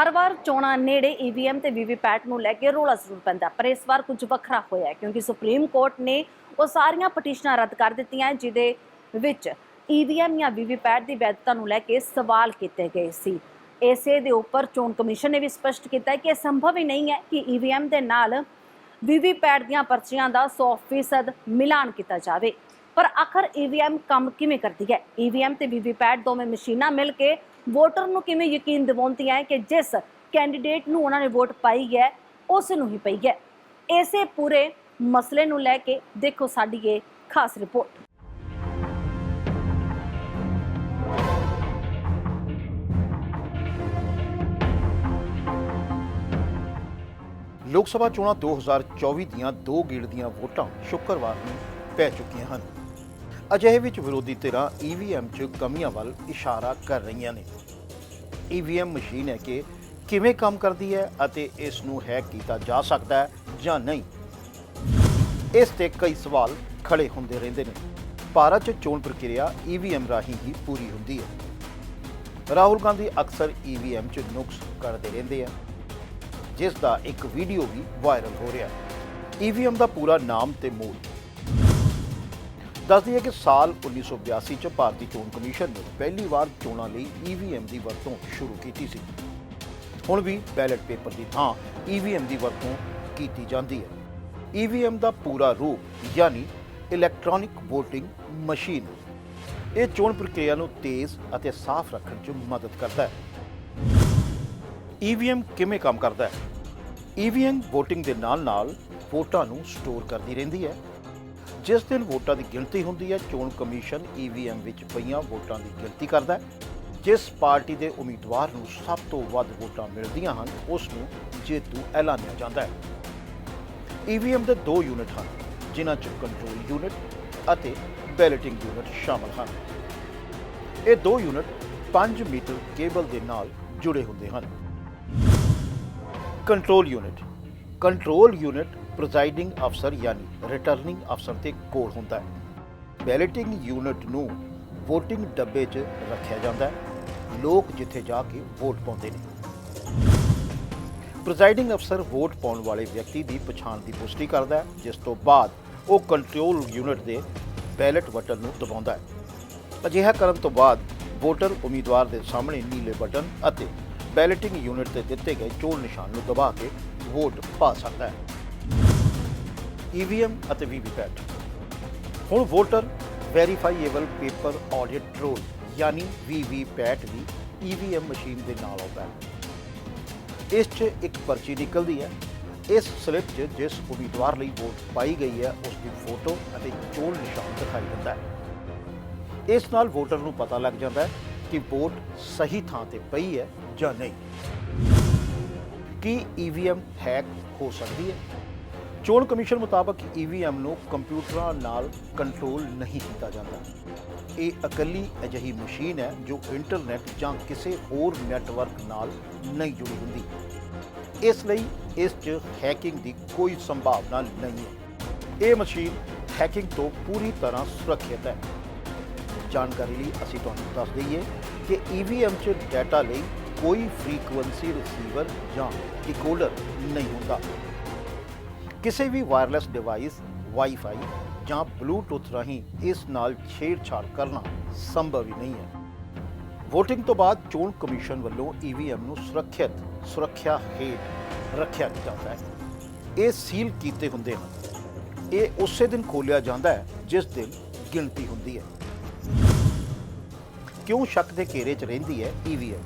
ਹਰ ਵਾਰ ਚੋਣਾਂ ਨੇੜੇ ਈਵੀਐਮ ਤੇ ਵੀਵੀਪੈਟ ਨੂੰ ਲੈ ਕੇ ਰੌਲਾ ਜ਼ਰੂਰ ਪੈਂਦਾ ਪਰ ਇਸ ਵਾਰ ਕੁਝ ਵੱਖਰਾ ਹੋਇਆ ਕਿਉਂਕਿ ਸੁਪਰੀਮ ਕੋਰਟ ਨੇ ਉਹ ਸਾਰੀਆਂ ਪਟੀਸ਼ਨਾਂ ਰੱਦ ਕਰ ਦਿੱਤੀਆਂ ਜਿਹਦੇ ਵਿੱਚ ਈਵੀਐਮ ਜਾਂ ਵੀਵੀਪੈਟ ਦੀ ਵੈਧਤਾ ਨੂੰ ਲੈ ਕੇ ਸਵਾਲ ਕੀਤੇ ਗਏ ਸੀ। ਇਸੇ ਦੇ ਉੱਪਰ ਚੋਣ ਕਮਿਸ਼ਨ ਨੇ ਵੀ ਸਪਸ਼ਟ ਕੀਤਾ ਕਿ ਇਹ ਸੰਭਵ ਹੀ ਨਹੀਂ ਹੈ ਕਿ ਈਵੀਐਮ ਦੇ ਨਾਲ ਵੀਵੀਪੈਟ ਦੀਆਂ ਪਰਚੀਆਂ ਦਾ 100% ਮਿਲਾਨ ਕੀਤਾ ਜਾਵੇ। ਪਰ ਆਖਰ ਈਵੀਐਮ ਕੰਮ ਕਿਵੇਂ ਕਰਦੀ ਹੈ? ਈਵੀਐਮ ਤੇ ਵੀਵੀਪੈਟ ਦੋਵੇਂ ਮਸ਼ੀਨਾਂ ਮਿਲ ਕੇ ਵੋਟਰ ਨੂੰ ਕਿਵੇਂ ਯਕੀਨ ਦਿਵਾਉਂਦੀਆਂ ਹੈ ਕਿ ਜਿਸ ਕੈਂਡੀਡੇਟ ਨੂੰ ਉਹਨਾਂ ਨੇ ਵੋਟ ਪਾਈ ਹੈ, ਉਸ ਨੂੰ ਹੀ ਪਈ ਹੈ। ਇਸੇ ਪੂਰੇ ਮਸਲੇ ਨੂੰ ਲੈ ਕੇ ਦੇਖੋ ਸਾਡੀ ਇਹ ਖਾਸ ਰਿਪੋਰਟ। ਲੋਕ ਸਭਾ ਚੋਣਾਂ 2024 ਦੀਆਂ ਦੋ ਗੇੜ ਦੀਆਂ ਵੋਟਾਂ ਸ਼ੁੱਕਰਵਾਰ ਨੂੰ ਪੈ ਚੁੱਕੀਆਂ ਹਨ। ਅਜਿਹੇ ਵਿੱਚ ਵਿਰੋਧੀ ਧਿਰਾਂ ਈਵੀਐਮ 'ਚ ਕਮੀਆਂ ਵੱਲ ਇਸ਼ਾਰਾ ਕਰ ਰਹੀਆਂ ਨੇ। ਈਵੀਐਮ ਮਸ਼ੀਨ ਹੈ ਕਿ ਕਿਵੇਂ ਕੰਮ ਕਰਦੀ ਹੈ ਅਤੇ ਇਸ ਨੂੰ ਹੈਕ ਕੀਤਾ ਜਾ ਸਕਦਾ ਹੈ ਜਾਂ ਨਹੀਂ। ਇਸ ਤੇ ਕਈ ਸਵਾਲ ਖੜੇ ਹੁੰਦੇ ਰਹਿੰਦੇ ਨੇ। ਭਾਰਤ 'ਚ ਚੋਣ ਪ੍ਰਕਿਰਿਆ ਈਵੀਐਮ ਰਾਹੀਂ ਹੀ ਪੂਰੀ ਹੁੰਦੀ ਹੈ। ਰਾਹੁਲ ਗਾਂਧੀ ਅਕਸਰ ਈਵੀਐਮ 'ਚ ਨੁਕਸ ਕਰਦੇ ਰਹਿੰਦੇ ਆ। ਜਿਸ ਦਾ ਇੱਕ ਵੀਡੀਓ ਵੀ ਵਾਇਰਲ ਹੋ ਰਿਹਾ ਹੈ। ਈਵੀਐਮ ਦਾ ਪੂਰਾ ਨਾਮ ਤੇ ਮੂਲ ਦੱਸਦੀ ਹੈ ਕਿ ਸਾਲ 1982 ਚ ਭਾਰਤੀ ਚੋਣ ਕਮਿਸ਼ਨ ਨੇ ਪਹਿਲੀ ਵਾਰ ਚੋਣਾਂ ਲਈ ਈਵੀਐਮ ਦੀ ਵਰਤੋਂ ਸ਼ੁਰੂ ਕੀਤੀ ਸੀ। ਹੁਣ ਵੀ ਬੈਲਟ ਪੇਪਰ ਦੀ ਥਾਂ ਈਵੀਐਮ ਦੀ ਵਰਤੋਂ ਕੀਤੀ ਜਾਂਦੀ ਹੈ। ਈਵੀਐਮ ਦਾ ਪੂਰਾ ਰੂਪ, ਯਾਨੀ ਇਲੈਕਟ੍ਰੋਨਿਕ VOTING ਮਸ਼ੀਨ, ਇਹ ਚੋਣ ਪ੍ਰਕਿਰਿਆ ਨੂੰ ਤੇਜ਼ ਅਤੇ ਸਾਫ਼ ਰੱਖਣ 'ਚ ਮਦਦ ਕਰਦਾ ਹੈ। ਈਵੀਐਮ ਕਿਵੇਂ ਕੰਮ ਕਰਦਾ ਹੈ? ਈਵੀਐਮ VOTING ਦੇ ਨਾਲ-ਨਾਲ ਵੋਟਾਂ ਨੂੰ ਸਟੋਰ ਕਰਦੀ ਰਹਿੰਦੀ ਹੈ ਜਿਸ ਦਿਨ ਵੋਟਾਂ ਦੀ ਗਿਣਤੀ ਹੁੰਦੀ ਹੈ, ਚੋਣ ਕਮਿਸ਼ਨ ਈਵੀਐਮ ਵਿੱਚ ਪਈਆਂ ਵੋਟਾਂ ਦੀ ਗਿਣਤੀ ਕਰਦਾ ਹੈ। ਜਿਸ ਪਾਰਟੀ ਦੇ ਉਮੀਦਵਾਰ ਨੂੰ ਸਭ ਤੋਂ ਵੱਧ ਵੋਟਾਂ ਮਿਲਦੀਆਂ ਹਨ, ਉਸ ਨੂੰ ਜੇਤੂ ਐਲਾਨਿਆ ਜਾਂਦਾ ਹੈ। ਈਵੀਐਮ ਦੇ ਦੋ ਯੂਨਿਟ ਹਨ, ਜਿਨ੍ਹਾਂ 'ਚ ਕੰਟਰੋਲ ਯੂਨਿਟ ਅਤੇ ਬੈਲਟਿੰਗ ਯੂਨਿਟ ਸ਼ਾਮਲ ਹਨ। ਇਹ ਦੋ ਯੂਨਿਟ 5 ਮੀਟਰ ਕੇਬਲ ਦੇ ਨਾਲ ਜੁੜੇ ਹੁੰਦੇ ਹਨ। Control unit control unit presiding ਅਫਸਰ ਯਾਨੀ ਰਿਟਰਨਿੰਗ ਅਫਸਰ ਦੇ ਕੋਲ ਹੁੰਦਾ ਹੈ। ਬੈਲਟਿੰਗ ਯੂਨਿਟ ਨੂੰ VOTING ਡੱਬੇ 'ਚ ਰੱਖਿਆ ਜਾਂਦਾ ਹੈ। ਲੋਕ ਜਿੱਥੇ ਜਾ ਕੇ ਵੋਟ ਪਾਉਂਦੇ ਨੇ। ਪ੍ਰੈਜ਼ਾਈਡਿੰਗ ਅਫਸਰ ਵੋਟ ਪਾਉਣ ਵਾਲੇ ਵਿਅਕਤੀ ਦੀ ਪਛਾਣ ਦੀ ਪੁਸ਼ਟੀ ਕਰਦਾ ਹੈ, ਜਿਸ ਤੋਂ ਬਾਅਦ ਉਹ ਕੰਟਰੋਲ ਯੂਨਿਟ ਦੇ ਬੈਲਟ ਬਟਨ ਨੂੰ ਦਬਾਉਂਦਾ ਹੈ। ਅਜਿਹਾ ਕਰਨ ਤੋਂ ਬਾਅਦ ਵੋਟਰ ਉਮੀਦਵਾਰ ਦੇ ਸਾਹਮਣੇ ਨੀਲੇ ਬਟਨ ਅਤੇ ਬੈਲਟਿੰਗ ਯੂਨਿਟ ਤੇ ਦਿੱਤੇ ਗਏ ਚੋਣ ਨਿਸ਼ਾਨ ਨੂੰ ਦਬਾ ਕੇ ਵੋਟ ਪਾ ਸਕਦਾ ਹੈ। ਈਵੀਐਮ ਅਤੇ ਵੀਵੀਪੈਟ ਹੁਣ voter verifiable paper audit trail ਯਾਨੀ ਵੀਵੀਪੈਟ ਵੀ ਈਵੀਐਮ ਮਸ਼ੀਨ ਦੇ ਨਾਲ ਆਉਂਦਾ ਹੈ। ਇਸ 'ਚ ਇੱਕ ਪਰਚੀ ਨਿਕਲਦੀ ਹੈ। ਇਸ ਸਲਿੱਪ 'ਚ ਜਿਸ ਉਮੀਦਵਾਰ ਲਈ ਵੋਟ ਪਾਈ ਗਈ ਹੈ, ਉਸ ਦੀ ਫੋਟੋ ਅਤੇ ਚੋਣ ਨਿਸ਼ਾਨ ਦਿਖਾਈ ਦਿੰਦਾ ਹੈ। ਇਸ ਨਾਲ ਵੋਟਰ ਨੂੰ ਪਤਾ ਲੱਗ ਜਾਂਦਾ ਹੈ ਕਿ ਵੋਟ ਸਹੀ ਥਾਂ ਤੇ ਪਈ ਹੈ ਜਾਂ ਨਹੀਂ। ਕੀ ਈਵੀਐਮ ਹੈਕ ਹੋ ਸਕਦੀ ਹੈ? ਚੋਣ ਕਮਿਸ਼ਨ ਮੁਤਾਬਕ ਈਵੀਐਮ ਨੂੰ ਕੰਪਿਊਟਰਾਂ ਨਾਲ ਕੰਟਰੋਲ ਨਹੀਂ ਕੀਤਾ ਜਾਂਦਾ। ਇਹ ਇਕੱਲੀ ਅਜਿਹੀ ਮਸ਼ੀਨ ਹੈ ਜੋ ਇੰਟਰਨੈਟ ਜਾਂ ਕਿਸੇ ਹੋਰ ਨੈਟਵਰਕ ਨਾਲ ਨਹੀਂ ਜੁੜੀ ਹੁੰਦੀ। ਇਸ ਲਈ ਇਸ 'ਚ ਹੈਕਿੰਗ ਦੀ ਕੋਈ ਸੰਭਾਵਨਾ ਨਹੀਂ ਹੈ। ਇਹ ਮਸ਼ੀਨ ਹੈਕਿੰਗ ਤੋਂ ਪੂਰੀ ਤਰ੍ਹਾਂ ਸੁਰੱਖਿਅਤ ਹੈ। ਜਾਣਕਾਰੀ ਲਈ ਅਸੀਂ ਤੁਹਾਨੂੰ ਦੱਸ ਦਈਏ ਕਿ EVM 'ਚ ਡਾਟਾ ਲਈ ਕੋਈ ਫ੍ਰੀਕੁਐਂਸੀ ਰਿਸੀਵਰ ਜਾਂ ਡਿਕੋਡਰ ਨਹੀਂ ਹੁੰਦਾ। ਕਿਸੇ ਵੀ ਵਾਇਰਲੈਸ ਡਿਵਾਈਸ ਵਾਈਫਾਈ ਜਾਂ ਬਲੂਟੁੱਥ ਰਾਹੀਂ ਇਸ ਨਾਲ ਛੇੜਛਾੜ ਕਰਨਾ ਸੰਭਵ ਹੀ ਨਹੀਂ ਹੈ। VOTING ਤੋਂ ਬਾਅਦ ਚੋਣ ਕਮਿਸ਼ਨ ਵੱਲੋਂ EVM ਨੂੰ ਸੁਰੱਖਿਅਤ, ਸੁਰੱਖਿਆ ਹੇਠ ਰੱਖਿਆ ਜਾਂਦਾ ਹੈ। ਇਹ ਸੀਲ ਕੀਤੇ ਹੁੰਦੇ ਹਨ। ਇਹ ਉਸੇ ਦਿਨ ਖੋਲ੍ਹਿਆ ਜਾਂਦਾ ਹੈ, ਜਿਸ ਦਿਨ ਗਿਣਤੀ ਹੁੰਦੀ ਹੈ। ਕਿਉਂ ਸ਼ੱਕ ਦੇ ਘੇਰੇ 'ਚ ਰਹਿੰਦੀ ਹੈ EVM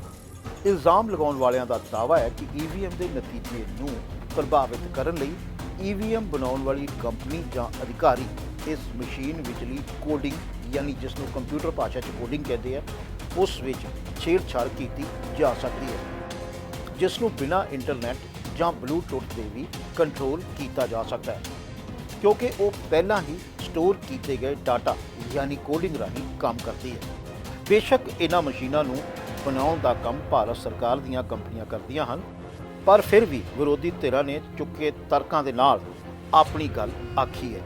ਇਲਜ਼ਾਮ ਲਗਾਉਣ ਵਾਲਿਆਂ ਦਾ ਦਾਅਵਾ ਹੈ ਕਿ EVM ਦੇ ਨਤੀਜੇ ਨੂੰ ਪ੍ਰਭਾਵਿਤ ਕਰਨ ਲਈ EVM ਬਣਾਉਣ ਵਾਲੀ ਕੰਪਨੀ ਜਾਂ ਅਧਿਕਾਰੀ ਇਸ ਮਸ਼ੀਨ ਵਿਚਲੀ ਕੋਡਿੰਗ, ਯਾਨੀ ਜਿਸ ਨੂੰ ਕੰਪਿਊਟਰ ਭਾਸ਼ਾ 'ਚ ਕੋਡਿੰਗ ਕਹਿੰਦੇ ਆ, ਉਸ ਵਿੱਚ ਛੇੜਛਾੜ ਕੀਤੀ ਜਾ ਸਕਦੀ ਹੈ ਜਿਸ ਨੂੰ ਬਿਨਾਂ ਇੰਟਰਨੈਟ ਜਾਂ ਬਲੂਟੁੱਥ ਦੇ ਵੀ ਕੰਟਰੋਲ ਕੀਤਾ ਜਾ ਸਕਦਾ ਹੈ, ਕਿਉਂਕਿ ਉਹ ਪਹਿਲਾਂ ਹੀ ਸਟੋਰ ਕੀਤੇ ਗਏ ਡਾਟਾ ਯਾਨੀ ਕੋਡਿੰਗ ਰਾਹੀਂ ਕੰਮ ਕਰਦੀ ਹੈ। ਬੇਸ਼ੱਕ ਇਹਨਾਂ ਮਸ਼ੀਨਾਂ ਨੂੰ ਬਣਾਉਣ ਦਾ ਕੰਮ ਭਾਰਤ ਸਰਕਾਰ ਦੀਆਂ ਕੰਪਨੀਆਂ ਕਰਦੀਆਂ ਹਨ ਪਰ ਫਿਰ ਵੀ ਵਿਰੋਧੀ ਧਿਰਾਂ ਨੇ ਚੁੱਕੇ ਤਰਕਾਂ ਦੇ ਨਾਲ ਆਪਣੀ ਗੱਲ ਆਖੀ ਹੈ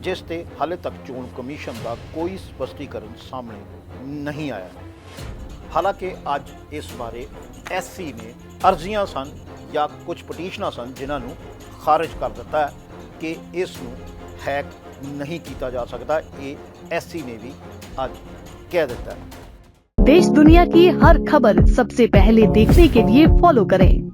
ਜਿਸ ਤੇ ਹਾਲੇ ਤੱਕ ਚੋਣ ਕਮਿਸ਼ਨ ਦਾ ਕੋਈ ਸਪਸ਼ਟੀਕਰਨ ਸਾਹਮਣੇ ਨਹੀਂ ਆਇਆ ਹਾਲਾਂਕਿ ਅੱਜ ਇਸ ਬਾਰੇ ਐਸਸੀ ਨੇ ਅਰਜ਼ੀਆਂ ਸਨ ਜਾਂ ਕੁਝ ਪਟੀਸ਼ਨਾਂ ਸਨ ਜਿਨ੍ਹਾਂ ਨੂੰ ਖਾਰਜ ਕਰ ਦਿੱਤਾ ਹੈ ਕਿ ਇਸ ਨੂੰ ਹੈਕ ਨਹੀਂ ਕੀਤਾ ਜਾ ਸਕਦਾ ਇਹ ਐਸਸੀ ਨੇ ਵੀ ਅੱਜ ਕਹਿ ਦਿੱਤਾ ਹੈ देश दुनिया की हर खबर सबसे पहले देखने के लिए फॉलो करें